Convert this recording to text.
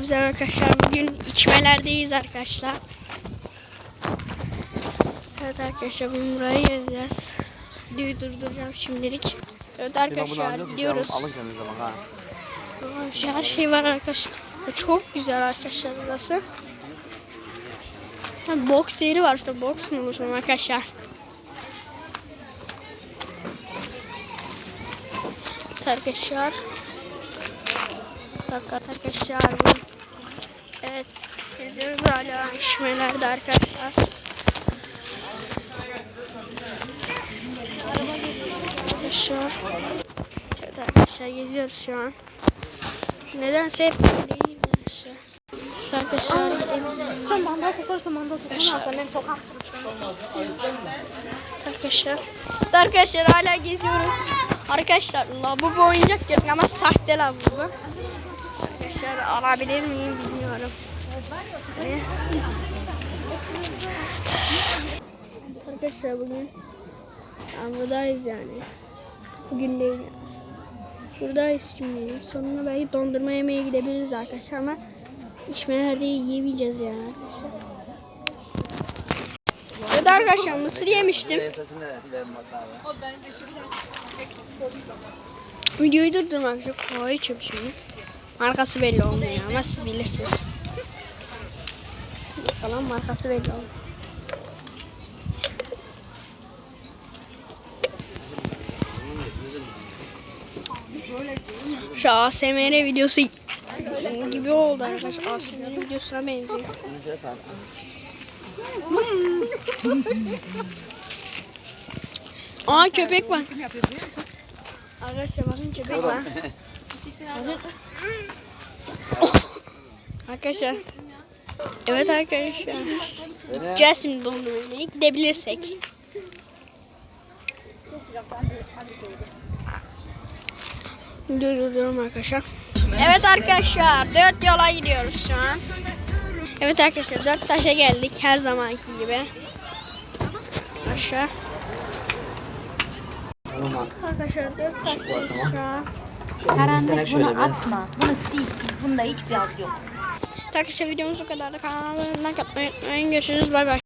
Hepinize arkadaşlar bugün içmelerdeyiz arkadaşlar. Evet arkadaşlar bugün burayı gezeceğiz. Videoyu durduracağım şimdilik. Evet arkadaşlar ha. Her şey var arkadaşlar. Çok güzel arkadaşlar burası. Ha, boks yeri var işte boks mu olursun arkadaşlar. Evet arkadaşlar. Bak arkadaşlar bu. Evet. Geziyoruz hala işmelerde arkadaşlar. Arkadaşlar. Evet arkadaşlar geziyoruz şu an. Nedense hep değil arkadaşlar. Arkadaşlar gidiyoruz. Sen mandal kokarsan mandal tutamazsan ben tokam Arkadaşlar. Arkadaşlar hala geziyoruz. Arkadaşlar lavabo oyuncak yok ama sahte lavabo. Arkadaşlar alabilir miyim bilmiyorum. Evet. Arkadaşlar bugün yani buradayız yani. Bugün değil. yani. Buradayız şimdi. Sonuna belki dondurma yemeye gidebiliriz arkadaşlar ama içmelerde yiyemeyeceğiz yani arkadaşlar. Arkadaşlar mısır yemiştim. Videoyu durdurmak çok kolay içiyorum şimdi. Markası belli olmuyor ama siz bilirsiniz. Falan markası belli olmuyor. Şu ASMR videosu gibi oldu arkadaşlar. ASMR videosuna benziyor. Aa köpek var. Arkadaşlar bakın köpek var. arkadaşlar. Evet arkadaşlar. Gideceğiz şimdi dondurma yemeye gidebilirsek. Durduruyorum arkadaşlar. Evet arkadaşlar dört yola gidiyoruz şu an. Evet arkadaşlar dört taşa geldik her zamanki gibi. Aşağı. Tamam. Arkadaşlar dört taştayız şu an. Karanlık bunu atma. Bunu sil. Bunda hiçbir adı yok. Arkadaşlar videomuz bu kadar. Kanalıma like atmayı unutmayın. Görüşürüz. Bay bay.